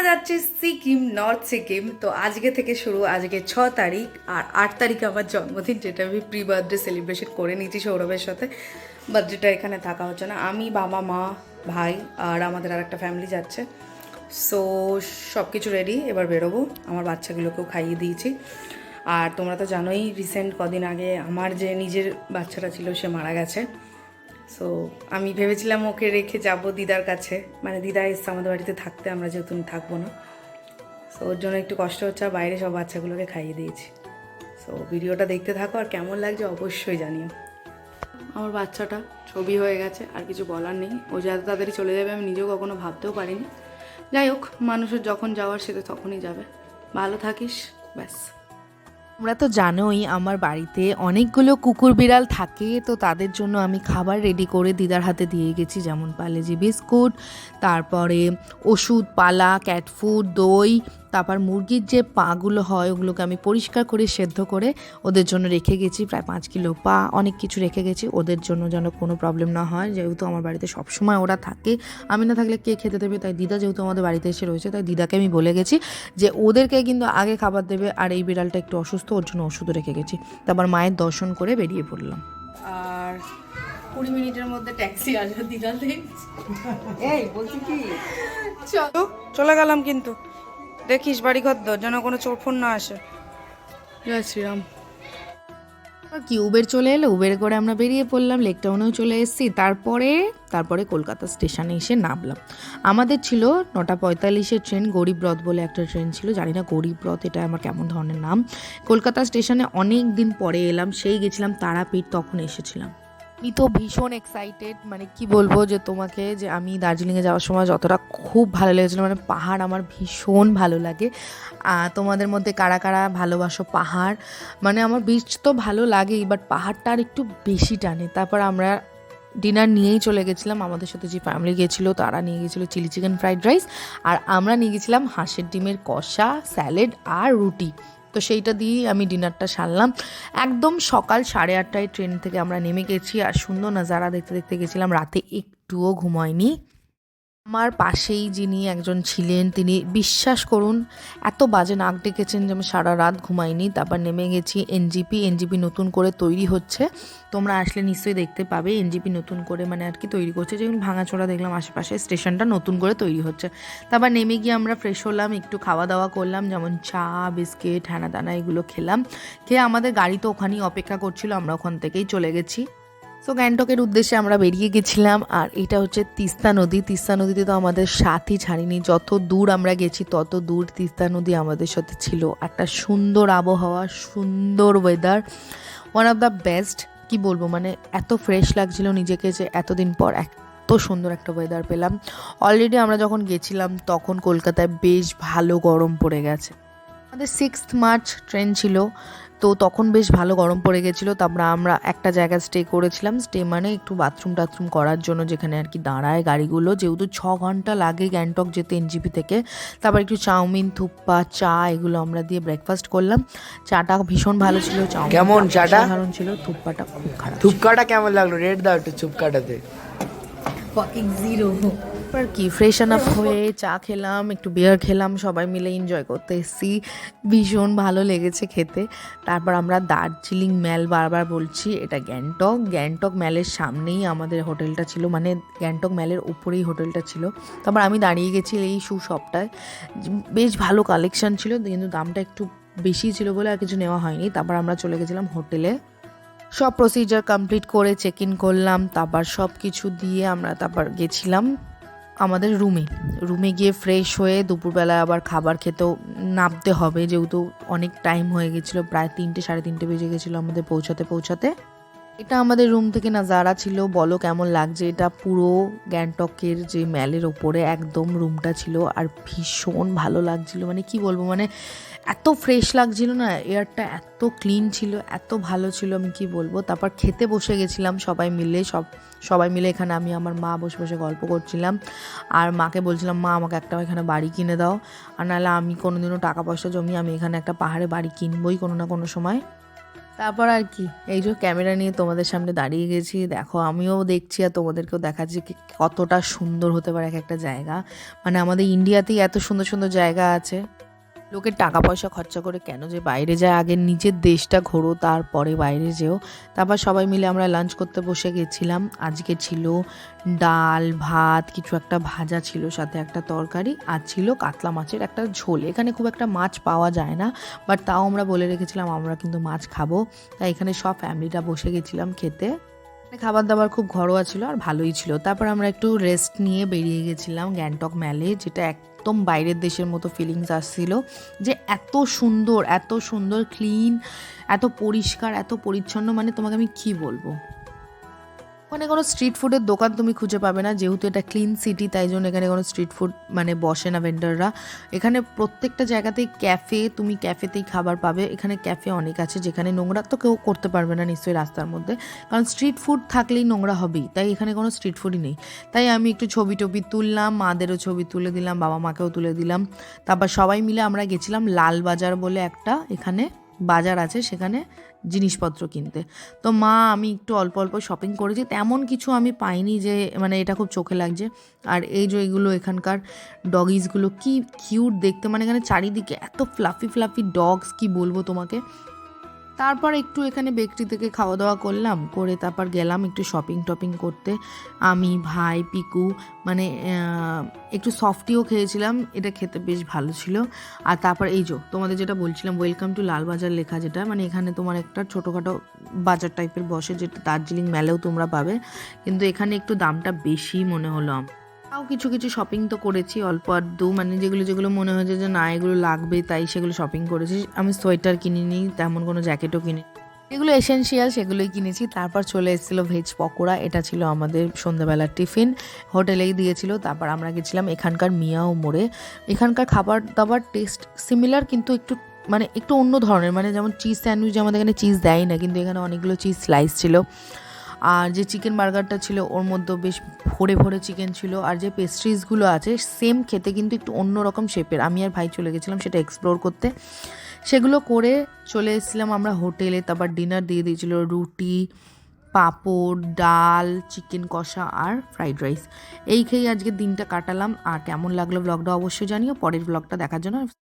আমরা যাচ্ছি সিকিম, নর্থ সিকিম। তো আজকে থেকে শুরু, আজকে ছ তারিখ আর আট তারিখে আমার জন্মদিন, যেটা আমি প্রি বার্থডে সেলিব্রেশন করে নিয়েছি সৌরভের সাথে। বার্থডেটা এখানে থাকা হচ্ছে না। আমি, বাবা, মা, ভাই আর আমাদের আর একটা ফ্যামিলি যাচ্ছে। সো সব কিছু রেডি এবার বেরোবো। আমার বাচ্চাগুলোকেও খাইয়ে দিয়েছি। আর তোমরা তো জানোই রিসেন্ট কদিন আগে আমার যে নিজের বাচ্চাটা ছিল, সে মারা গেছে। সো আমি ভেবেছিলাম ওকে রেখে যাব দিদার কাছে। মানে দিদা এসছে আমাদের বাড়িতে থাকতে, আমরা যেহেতু থাকব না। সো ওর জন্য একটু কষ্ট হচ্ছে, আর বাইরে সব বাচ্চাগুলোকে খাইয়ে দিয়েছি। সো ভিডিওটা দেখতে থাকো, আর কেমন লাগছে অবশ্যই জানিও। আমার বাচ্চাটা ছবি হয়ে গেছে, আর কিছু বলার নেই। ও যাতে তাড়াতাড়ি চলে যাবে, আমি নিজেও কখনো ভাবতেও পারিনি। যাই হোক, মানুষের যখন যাওয়ার, সে তো তখনই যাবে। ভালো থাকিস, ব্যাস। তোমরা তো জানোই আমার বাড়িতে অনেকগুলো কুকুর বিড়াল থাকে, তো তাদের জন্য আমি খাবার রেডি করে দিদার হাতে দিয়ে গেছি। যেমন পালেজি বিস্কুট, তারপরে ওষুধ, পালা ক্যাট ফুড দই তারপর মুরগির যে পাগুলো হয় ওগুলোকে আমি পরিষ্কার করে সেদ্ধ করে ওদের জন্য রেখে গেছি। প্রায় পাঁচ কিলো পা অনেক কিছু রেখে গেছি। ওদের জন্য যেন কোনো প্রবলেম না হয়। যেহেতু আমার বাড়িতে সবসময় ওরা থাকে আমি না থাকলে কে খেতে দেবে? তাই দিদা যেহেতু আমাদের বাড়িতে এসে রয়েছে তাই দিদাকে আমি বলে গেছি যে ওদেরকে কিন্তু আগে খাবার দেবে আর এই বিড়ালটা একটু অসুস্থ ওর জন্য ওষুধও রেখে গেছি। তারপর মায়ের দর্শন করে বেরিয়ে পড়লাম। আর কুড়ি মিনিটের মধ্যে ট্যাক্সি আসবে দিঘাতে এই বলছি কি? চলো। চলে গেলাম কিন্তু। দেখিস বাড়ি ঘর দর যেন কোনো চোর ফোন না আসে। জয় শ্রীরাম। কি উবের চলে এলো? উবের করে আমরা বেরিয়ে পড়লাম লেক টাউনেও চলে এসেছি। তারপরে তারপরে কলকাতা স্টেশনে এসে নামলাম। আমাদের ছিল নটা পঁয়তাল্লিশের ট্রেন গরিবরথ বলে একটা ট্রেন ছিল। জানি না গরিবরথ এটা আমার কেমন ধরনের নাম। কলকাতা স্টেশনে অনেক দিন পরে এলাম, সেই গেছিলাম তারাপীঠ, তখন এসেছিলাম। আমি তো ভীষণ এক্সাইটেড মানে কি বলব যে তোমাকে যে আমি দার্জিলিংয়ে যাওয়ার সময় যতটা খুব ভালো লেগেছিলো মানে পাহাড় আমার ভীষণ ভালো লাগে। তোমাদের মধ্যে কারা কারা ভালোবাসো পাহাড়? মানে আমার বিচ তো ভালো লাগেই বাট পাহাড়টা আর একটু বেশি টানে। তারপর আমরা ডিনার নিয়েই চলে গেছিলাম, আমাদের সাথে যে ফ্যামিলি গেছিল তারা নিয়ে গেছিল চিলি চিকেন ফ্রাইড রাইস আর আমরা নিয়ে গেছিলাম হাঁসের ডিমের কষা স্যালেড আর রুটি। তো সেইটা দিয়েই আমি ডিনারটা সারলাম। একদম সকাল সাড়ে আটটায় ট্রেন থেকে আমরা নেমে গেছি আর সুন্দর নাজারা দেখতে দেখতে গেছিলাম, রাতে একটুও ঘুমায়নি। আমার পাশেই যিনি একজন ছিলেন, তিনি বিশ্বাস করুন, এত বাজে নাক ডেকেছেন যে আমি সারা রাত ঘুমাইনি। তারপর নেমে গেছি এনজিপি এনজিপি নতুন করে তৈরি হচ্ছে। তোমরা আসলে নিশ্চয়ই দেখতে পাবে এনজিপি নতুন করে মানে আর কি তৈরি করছে। যেমন ভাঙাচোরা দেখলাম আশেপাশে স্টেশনটা নতুন করে তৈরি হচ্ছে। তারপর নেমে গিয়ে আমরা ফ্রেশ হলাম, একটু খাওয়া দাওয়া করলাম, যেমন চা, বিস্কিট হ্যানা দানা এগুলো খেলাম। খেয়ে আমাদের গাড়ি তো ওখানেই অপেক্ষা করছিল, আমরা ওখান থেকেই চলে গেছি। সো গ্যাংটকের উদ্দেশ্যে আমরা বেরিয়ে গেছিলাম, আর এটা হচ্ছে তিস্তা নদী। তিস্তা নদীতে তো আমাদের সাথই ছাড়িনি। যত দূর আমরা গেছি, তত দূর তিস্তা নদী আমাদের সাথে ছিল। একটা সুন্দর আবহাওয়া, সুন্দর weather one of the best কি বলব মানে এত ফ্রেশ লাগছিল নিজেকে যে এতদিন পর এক এত সুন্দর একটা ওয়েদার পেলাম। অলরেডি আমরা যখন গেছিলাম, তখন কলকাতায় বেশ ভালো গরম পড়ে গেছে। আমাদের সিক্সথ মার্চ ট্রেন ছিল তো তখন বেশ ভালো গরম পড়ে গেছিল তারপরে আমরা একটা জায়গায় স্টে করেছিলাম স্টে মানে একটু বাথরুম টাথরুম করার জন্য যেখানে আর কি দাঁড়ায় গাড়িগুলো যেহেতু ছ ঘণ্টা লাগে গ্যাংটক যেতে এনজিপি থেকে তারপর একটু চাউমিন থুপ্পা চা এগুলো আমরা দিয়ে ব্রেকফাস্ট করলাম চাটা ভীষণ ভালো ছিল চাউমিন কেমন চাটা? সাধারণ ছিল থুপ্পাটা খুব খারাপ থুপকাটা কেমন লাগল? রেট দাও একটু চুপকাটাতে ফাকিং জিরো আর কি ফ্রেশ আপ হয়ে চা খেলাম, একটু বিয়ার খেলাম, সবাই মিলে এনজয় করতে এসেছি। ভীষণ ভালো লেগেছে খেতে। তারপর আমরা দার্জিলিং ম্যাল বারবার বলছি, এটা গ্যাংটক। গ্যাংটক ম্যালের সামনেই আমাদের হোটেলটা ছিল মানে গ্যাংটক ম্যালের উপরেই হোটেলটা ছিল। তারপর আমি দাঁড়িয়ে গেছি এই শু শপটায় বেশ ভালো কালেকশন ছিল, কিন্তু দামটা একটু বেশি ছিল বলে আর কিছু নেওয়া হয়নি। তারপর আমরা চলে গেছিলাম হোটেলে সব প্রসিজার কমপ্লিট করে চেক ইন করলাম, তারপর সব কিছু দিয়ে আমরা তারপর গেছিলাম। আমাদের রুমে রুমে গিয়ে ফ্রেশ হয়ে দুপুরবেলা আবার খাবার খেতেও নামতে হবে, যেহেতু অনেক টাইম হয়ে গেছিল, প্রায় তিনটে, সাড়ে তিনটে বেজে গেছিল আমাদের পৌঁছাতে পৌঁছাতে। এটা আমাদের রুম থেকে না যারা ছিল, বলো কেমন লাগছে? এটা পুরো গ্যাংটকের যে ম্যালের ওপরে একদম রুমটা ছিল আর ভীষণ ভালো লাগছিল। মানে কি বলব মানে এত ফ্রেশ লাগছিল না এয়ারটা এত ক্লিন ছিল, এত ভালো ছিল, আমি কি বলব? তারপর খেতে বসে গেছিলাম সবাই মিলে, সব, সবাই মিলে এখানে আমি আমার মা বসে বসে গল্প করছিলাম। আর মাকে বলছিলাম, মা, আমাকে একটা এখানে বাড়ি কিনে দাও। আর নাহলে আমি কোনোদিনও টাকা পয়সা জমি আমি এখানে একটা পাহাড়ে বাড়ি কিনবই কোনো না কোনো সময়। তারপর আর কি? এই যে ক্যামেরা নিয়ে তোমাদের সামনে দাঁড়িয়ে গেছি, দেখো আমিও দেখছি আর তোমাদেরকেও দেখাচ্ছি কতটা সুন্দর হতে পারে এক একটা জায়গা। মানে আমাদের ইন্ডিয়াতেই এত সুন্দর সুন্দর জায়গা আছে। লোকের টাকা পয়সা খরচা করে কেন যে বাইরে যায়? আগে নিজের দেশটা ঘোরো, তারপরে বাইরে যেও। তারপর সবাই মিলে আমরা লাঞ্চ করতে বসে গেছিলাম। আজকে ছিল ডাল, ভাত, কিছু একটা ভাজা ছিল, সাথে একটা তরকারি আর ছিল কাতলা মাছের একটা ঝোল। এখানে খুব একটা মাছ পাওয়া যায় না বাট তাও আমরা বলে রেখেছিলাম, আমরা কিন্তু মাছ খাব। তাই এখানে সব ফ্যামিলিটা বসে গেছিলাম খেতে। খাবার দাবার খুব ঘরোয়া ছিল আর ভালোই ছিল। তারপর আমরা একটু রেস্ট নিয়ে বেরিয়ে গেছিলাম গ্যাংটক ম্যালে যেটা একদম বাইরের দেশের মতো ফিলিংস আসছিল যে এত সুন্দর এত সুন্দর ক্লিন এত পরিষ্কার, এত পরিচ্ছন্ন মানে তোমাকে আমি কি বলব? ওখানে কোনো স্ট্রিট ফুডের দোকান তুমি খুঁজে পাবে না, যেহেতু এটা ক্লিন সিটি তাই জন্য এখানে কোনো স্ট্রিট ফুড মানে বসে না ভেন্ডাররা এখানে প্রত্যেকটা জায়গাতেই ক্যাফে তুমি ক্যাফেতেই খাবার পাবে। এখানে ক্যাফে অনেক আছে, যেখানে নোংরা তো কেউ করতে পারবে না নিশ্চয়ই রাস্তার মধ্যে। কারণ স্ট্রিট ফুড থাকলেই নোংরা হবেই, তাই এখানে কোনো স্ট্রিট ফুডই নেই। তাই আমি একটু ছবি টবি তুললাম, মাদেরও ছবি তুলে দিলাম বাবা মাকেও তুলে দিলাম। তারপর সবাই মিলে আমরা গেছিলাম লালবাজার বলে একটা, এখানে বাজার আছে, সেখানে জিনিসপত্র কিনতে। তো মা, আমি একটু অল্প অল্প শপিং করেছি। তেমন কিছু আমি পাইনি যে মানে এটা খুব চোখে লাগছে। আর এই যে এগুলো এখানকার ডগিসগুলো কি কিউট দেখতে। মানে এখানে চারিদিকে এত ফ্লাফি ফ্লাফি ডগস কি বলব তোমাকে? তারপর একটু এখানে বেকরি থেকে খাওয়া দাওয়া করলাম, করে তারপর গেলাম একটু শপিং টপিং করতে আমি, ভাই, পিকু মানে একটু সফটিও খেয়েছিলাম, এটা খেতে বেশ ভালো ছিল আর তারপর এই যে, তোমাদের যেটা বলছিলাম ওয়েলকাম টু লালবাজার লেখা যেটা মানে এখানে তোমার একটা ছোটোখাটো বাজার টাইপের বসে, যেটা দার্জিলিং মেলেও তোমরা পাবে কিন্তু এখানে একটু দামটা বেশি মনে হলো আমার। তাও কিছু কিছু শপিং তো করেছি, অল্প আধটু মানে যেগুলো যেগুলো মনে হয়েছে যে না, এগুলো লাগবে তাই সেগুলো শপিং করেছি। আমি সোয়েটার কিনিনি, তেমন কোনো জ্যাকেটও কিনি এগুলো এসেনশিয়াল সেগুলোই কিনেছি। তারপর চলে এসেছিল ভেজ পকোড়া। এটা ছিল আমাদের সন্ধ্যাবেলার টিফিন। হোটেলেই দিয়েছিল। তারপর আমরা গেছিলাম এখানকার মিয়াও মোড়ে। এখানকার খাবার দাবার টেস্ট সিমিলার কিন্তু একটু মানে একটু অন্য ধরনের। মানে যেমন চিজ স্যান্ডউইচ আমাদের এখানে চিজ দেয় না, কিন্তু এখানে অনেকগুলো চিজ স্লাইস ছিল। আর যে চিকেন বার্গারটা ছিল, ওর মধ্যে বেশ ভরে ভরে চিকেন ছিল। আর যে পেস্ট্রিজগুলো আছে সেম খেতে কিন্তু একটু অন্য রকম শেপের আমি আর ভাই চলে গেছিলাম সেটা এক্সপ্লোর করতে। সেগুলো করে চলে এসেছিলাম আমরা হোটেলে। তারপর ডিনার দিয়ে দিয়েছিল রুটি, পাঁপড়, ডাল চিকেন কষা আর ফ্রাইড রাইস এই খেয়েই আজকে দিনটা কাটালাম। আর কেমন লাগল ব্লগটা অবশ্যই জানিও। পরের ব্লগটা দেখার জন্য